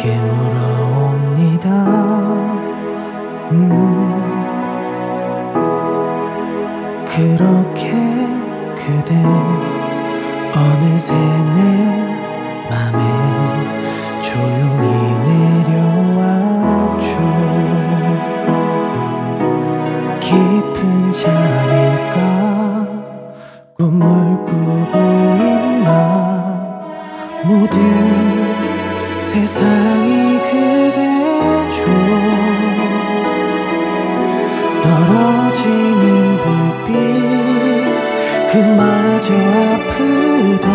내게 물어옵니다. 음, 그렇게 그대 어느새 내 맘에 조용히 내려왔죠. 깊은 잠일까 꿈을 꾸고 있나 모든 세상 떨어지는 불빛 그마저 아프던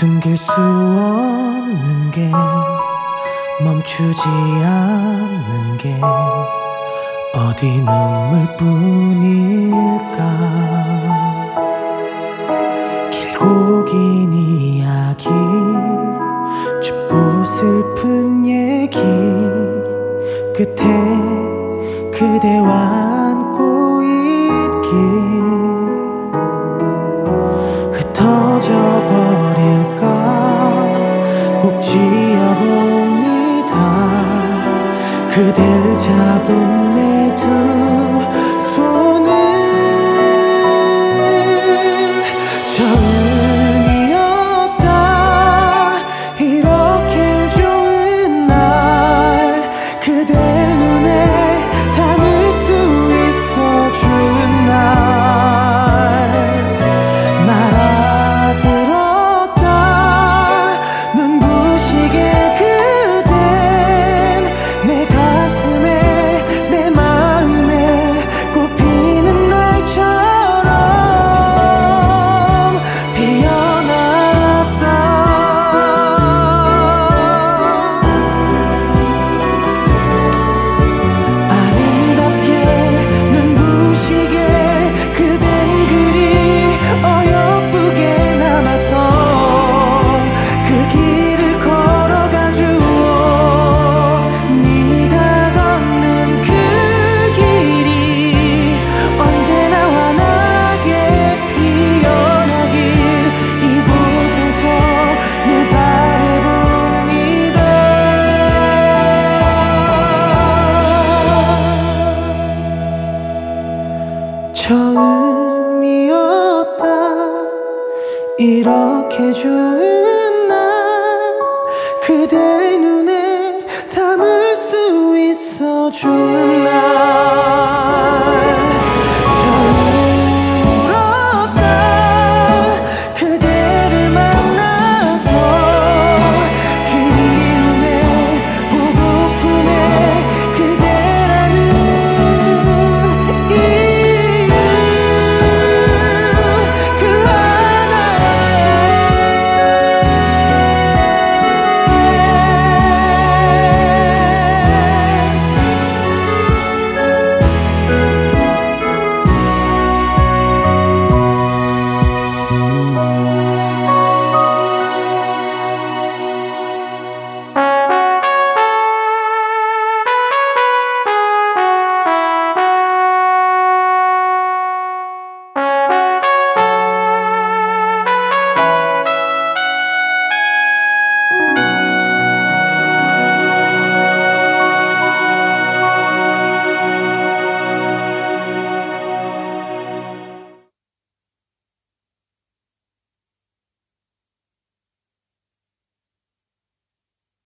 숨길 수 없는 게 멈추지 않는 게 어디 눈물뿐일까? 길고 긴 이야기 춥고 슬픈 얘기 끝에 그대와 그댈 잡은 처음이었다. 이렇게 좋은 날 그대 눈에 담을 수 있어 좋은 날